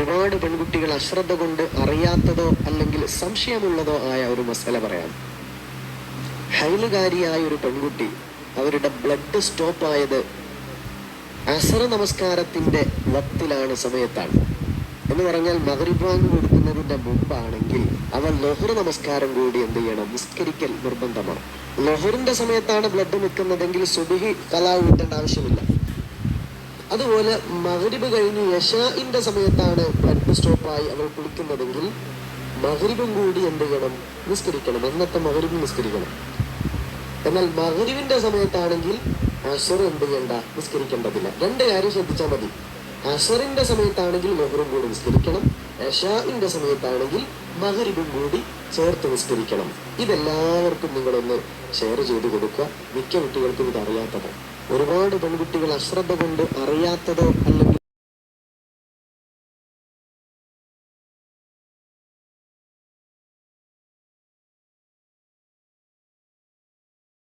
ഒരുപാട് പെൺകുട്ടികൾ അശ്രദ്ധ കൊണ്ട് അറിയാത്തതോ അല്ലെങ്കിൽ സംശയമുള്ളതോ ആയ ഒരു മസല പറയാം. ഹൈലുകാരിയായ ഒരു പെൺകുട്ടി അവരുടെ ബ്ലഡ് സ്റ്റോപ്പ് ആയത് അസറ നമസ്കാരത്തിന്റെ വത്തിലാണ് സമയത്താണ്. എന്ന് പറഞ്ഞാൽ മകരിബാങ് കൊടുക്കുന്നതിന്റെ മുമ്പാണെങ്കിൽ അവൾ ലൊഹർ നമസ്കാരം കൂടി എന്ത് ചെയ്യണം? നിസ്കരിക്കൽ നിർബന്ധമാണ്. ലൊഹറിന്റെ സമയത്താണ് ബ്ലഡ് നിൽക്കുന്നതെങ്കിൽ സുബിഹി കലാവ് കിട്ടേണ്ട ആവശ്യമില്ല. അതുപോലെ മകരിബ് കഴിഞ്ഞ് യശാഇന്റെ സമയത്താണ് ബ്ലഡ് സ്റ്റോപ്പായി അവൾ കുളിക്കുന്നതെങ്കിൽ മകരിബും കൂടി എന്ത് ചെയ്യണം? നിസ്കരിക്കണം. എന്നത്തെ മകരിബും നിസ്കരിക്കണം. എന്നാൽ മകരിവിന്റെ സമയത്താണെങ്കിൽ അഷർ എന്ത് ചെയ്യണ്ട? നിസ്കരിക്കേണ്ടതില്ല. രണ്ട് കാര്യം ശ്രദ്ധിച്ചാൽ മതി. അഷറിന്റെ സമയത്താണെങ്കിൽ മഹറും കൂടി നിസ്കരിക്കണം. യഷാഇന്റെ സമയത്താണെങ്കിൽ മകരിബും കൂടി ചേർത്ത് നിസ്കരിക്കണം ഇതെല്ലാവർക്കും നിങ്ങളൊന്ന് ഷെയർ ചെയ്ത് കൊടുക്കുക. മിക്ക കുട്ടികൾക്കും ഇത് അറിയാത്തത് ഒരുപാട് പെൺകുട്ടികൾ അശ്രദ്ധ കൊണ്ട് അറിയാത്തതോ അല്ലെങ്കിൽ